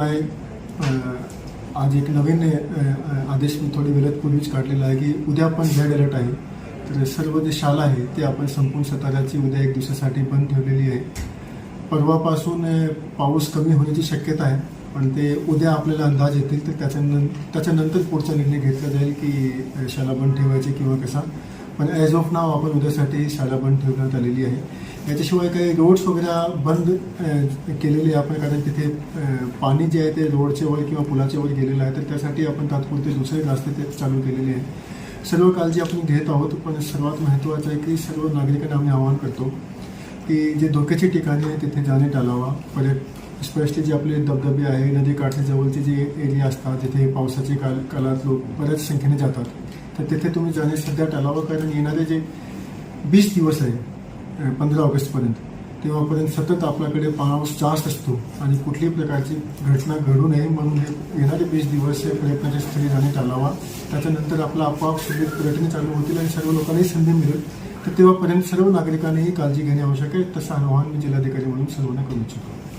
आज एक नवीन आदेश मी थोडी वेळात पूर्वीच काढलेला आहे की उद्या पण रेड अलर्ट आहे. तर सर्व जे शाळा आहे ते आपण संपूर्ण सताराची उद्या एक दिवसासाठी बंद ठेवलेली आहे. परवापासून पाऊस कमी होण्याची शक्यता आहे पण ते उद्या आपल्याला अंदाज येतील तर त्याच्यानं त्याच्यानंतर पुढचा निर्णय घेतला जाईल की शाळा बंद ठेवायची किंवा कसा. पण ॲज ऑफ नाव आपण उद्यासाठी शाळा बंद ठेवण्यात आलेली आहे. याच्याशिवाय काही रोड्स वगैरे बंद केलेले आहे आपण कारण तिथे पाणी जे आहे ते रोडचे वर किंवा पुलाच्या वर गेलेलं आहे तर त्यासाठी आपण तात्पुरते दुसरे रस्ते ते चालू केलेले आहे सर्व काळजी आपण घेत आहोत पण सर्वात महत्त्वाचं आहे की सर्व नागरिकांना आम्ही आवाहन करतो की जे धोक्याची ठिकाणी आहे तिथे जाणे टाळावा. परत स्पेशली जे आपले धबधबे आहे नदी काठाजवळचे जे एरिया असतात जिथे पावसाचे काल काळात लोक बऱ्याच संख्येने जातात तर तिथे तुम्ही जाणे सध्या टाळावं कारण येणारे जे वीस दिवस आहे पंधरा ऑगस्टपर्यंत. तेव्हापर्यंत सतत आपल्याकडे पाऊस जास्त असतो आणि कुठल्याही प्रकारची घटना घडू नये म्हणून हे येणारे वीस दिवस हे प्रयत्नाच्या स्थळी जाणे टाळावा त्याच्यानंतर आपला आपोआप सुरळीत पर्यटन चालू होतील आणि सर्व लोकांनाही संधी मिळेल. तर तेव्हापर्यंत सर्व नागरिकांनीही काळजी घेणे आवश्यक आहे. तसं आवाहन मी जिल्हाधिकारी म्हणून सर्वांना करू इच्छितो.